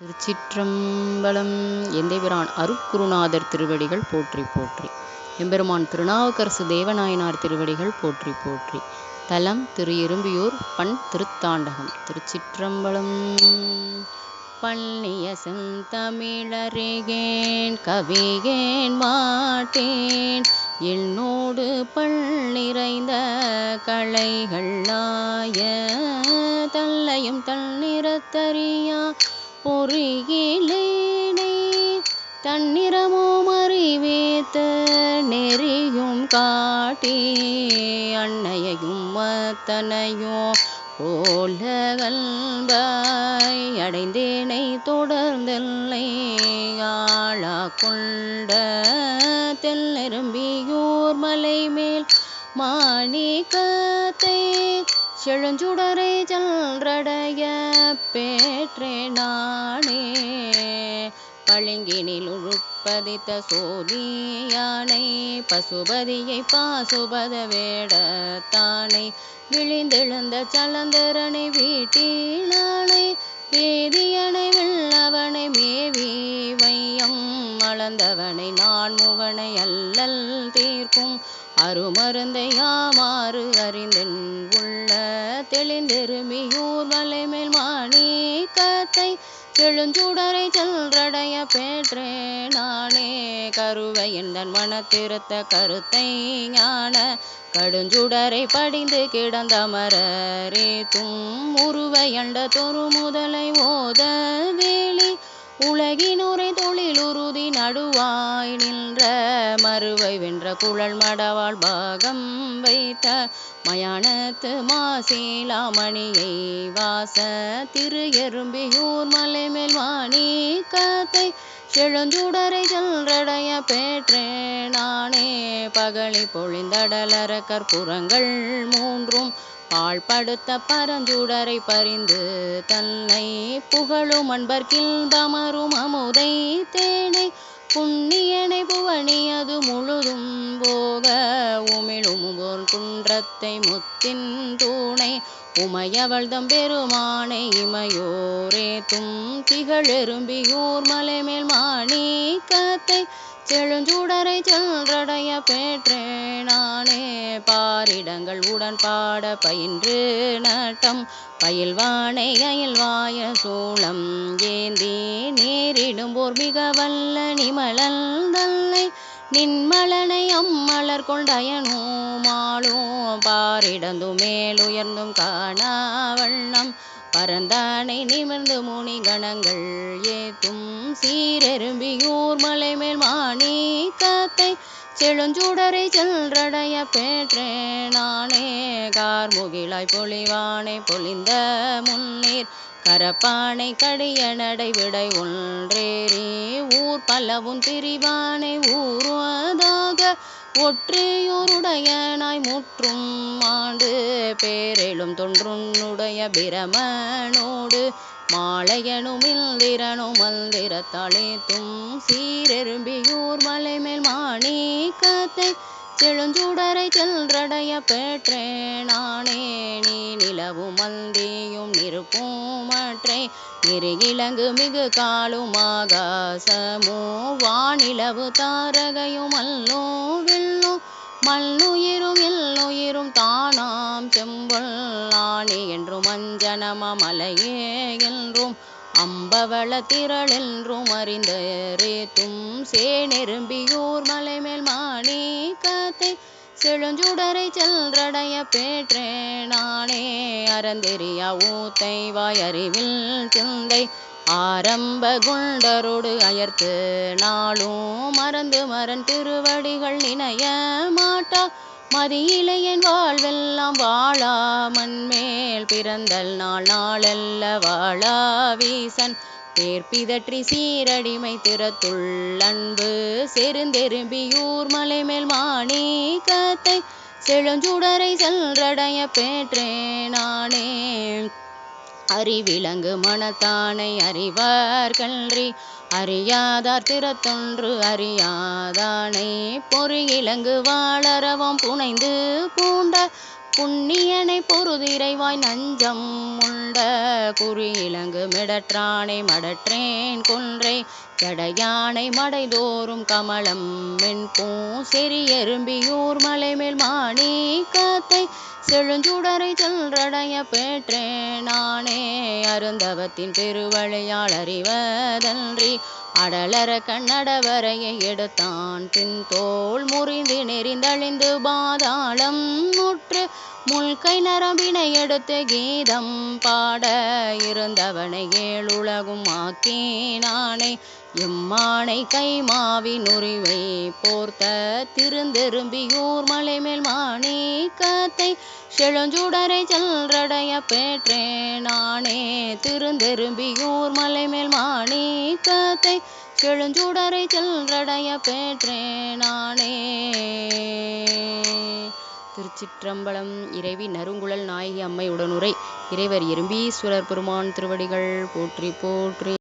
திருச்சிற்றம்பலம் எந்தைபிரான் அருட்குருநாதர் திருவடிகள் போற்றி போற்றி. எம்பெருமான் திருநாவுக்கரசு தேவநாயனார் திருவடிகள் போற்றி போற்றி. தலம் திரு இரும்பியூர் பண் திருத்தாண்டகம். திருச்சிற்றம்பலம் பள்ளிய செந்தமிழறிகேன் கவிகேன் மாட்டேன். என்னோடு பள்ளிறைந்த களைகளாய தல்லையும் தன்னிறத்தறியா பொறியிலேனே தன்னிறமும் அறிவேத்த நெறியும் காட்டி அன்னையையும் மத்தனையும் போல கல்பாய் அடைந்தேனை தொடர்ந்தெல்லை ஆளா கொண்ட தெல்லெரும்பியூர் மலை மேல் மாணிக்கத்தை செழுஞ்சுடரை சென்றடைய பேற்றே நானே. பளிங்கினில் உழுப்பதித்த சோதியானை பசுபதியை பாசுபத வேடத்தானை விழிந்தெழுந்த சலந்தரனை வீட்டினானை வேதியனை வெள்ளவனை மேவி வையம் மலந்தவனை நான் முகனை அல்லல் தீர்க்கும் அருமருந்தை யாமாறு அறிந்தென் உள்ள தெளிந்தெருமியூர் வலைமேல் மாணி கத்தை செழுஞ்சுடரை சென்றடைய பெற்றே நானே. கருவை எந்தன் மனத்திருத்த கருத்தை ஞான கடுஞ்சுடரை படிந்து கிடந்த மரரே தும் உருவையண்ட தொரு முதலை ஓத வேலி உலகினுரை தொழிலுறுதி நடுவாய் நின்ற மறுவை வென்ற குழல் மடவாள் பாகம் வைத்த மயானத்து மாசீலாமணியை வாச திரு எறும்பியூர் மலை மேல் கத்தை செழுஞ்சுடரை சென்றடைய பெற்றே நானே. பகலி பொழிந்தடலர கற்புறங்கள் மூன்றும் பாழ்படுத்த பரஞ்சுடரை பறிந்து தன்னை புகழும் அன்பர்கில்பமரும் அமுதை தேனை புண்ணியனை புவனியது முழுதும் போக உமிழும் போல் குன்றத்தை முத்தின் தூணை உமையவள்தம் பெருமானை இமையோரே தும் திகழெரும்பியூர் மலை மேல் மாணி செழுஞ்சுடரை சென்றடைய பெற்றேன் நானே பாரிடங்கள் உடன் பாட பயின்று நட்டம். பயில்வானை அயல்வாய சூளம். ஏந்தி நேரிடும் போர் மிக வல்ல நிமலல் தல்லை. நின்மலனை அம்மலர் கொண்டயனோ மாளோ பாரிடந்தும் மேலுயர்ந்தும் காணா வண்ணம். பரந்தானை நிமிர்ந்து முனி கணங்கள் ஏத்தும் சீரெரும்பியூர் மலை மேல் மாணி கத்தை செழுஞ்சுடரை சென்றடைய பெற்றே நானே. கார்முகிலாய் பொழிவானை பொழிந்த முன்னீர் கரப்பானை கடிய நடைவிடை ஒன்றேறி ஊர் பலவும் திரிவானை ஊறுவதாக ஒற்றையோருடையனாய் முற்றும் ஆண்டு பேரெழும் தொன்றுன்னுடைய பிரமனோடு மாலையனும் இந்திரனும் மந்திரத்தளித்தும் சீரெரும்பியூர் மலைமேல் மாணிக்கத்தை செழுஞ்சுடரை சென்றடைய பெற்றே நானே நீ நிலவும் மந்தியும் நிருப்பூமற்றை. நெருகிழங்கு மிகு காலும் ஆகாசமோ வானிலவு தாரகையும் அல்லோ வெள்ளோ மல்லுயிரும் எல்லுயிரும் தானாம் செம்பொல் ஆணி என்றும் அஞ்சனம மலையே என்றும். அம்பவள திரள் என்றும் அறிந்த ரேத்தும் சேனெரும்பியூர் மலை மேல் மாணிக்கத்தை செழுஞ்சுடரை சென்றடைய பெற்றே நானே. அறந்தெரியா ஊத்தை வாய் அறிவில் சிந்தை. ஆரம்ப குண்டரோடு அயர்த்து நாளும் மறந்து மரன் திருவடிகள் நினைய மாட்டா. மதியிலையன் வாழ்வெல்லாம் வாழா மண்மேல் பிறந்தல் நாள் நாளல்ல வாழா வீசன் பேர்பிதற்றி சீரடிமை திறத்துள் அன்பு செருந்தெரும்பியூர் மலை மேல் மாணி கத்தை செழுஞ்சுடரை சென்றடைய பெற்றே நானே. அறிவிலங்கு மனத்தானை அறிவார்கன்றி அறியாதார் திறத்தொன்று அறியாதானை பொறியிலங்கு வாழறவம் புனைந்து பூண்ட புண்ணியனை பொறுதிரைவாய் நஞ்சம் உண்ட குறியிலங்கு மிடற்றானை மடற்றேன் கொன்றை. ஜடையானை மடைதோறும் கமலம் மென்பூ செறி எறும்பியூர் மலைமேல் மாணிக்கத்தை செழுஞ்சுடரை சென்றடைய பெற்றேன் நானே அருந்தவத்தின் பெருவழியால் அறிவதன்றி. அடலர கண்ணடவரையை எடுத்தான். பின் தோல் முறிந்து நெறிந்தழிந்து பாதாளம் முற்று முல்கை நரம்பினை எடுத்து கீதம் பாட இருந்தவனை ஏழுலகும் ஆக்கினானை எம்மானை கைமாவின் உரிவை போர்த்த திருந்தெரும்பியூர் மலைமேல் மாணிக்கத்தை செழுஞ்சுடரை செல்றடைய பெற்றேன் நானே திருந்தெரும்பியூர் மலைமேல் மாணிக்கத்தை செழுஞ்சுடரை செல்றடைய பெற்றேன் நானே திருச்சிற்றம்பலம் இறைவி நறுங்குழல் நாயகி அம்மை உடனுரை இறைவர் எறும்பீஸ்வரர் பெருமான் திருவடிகள் போற்றி போற்றி.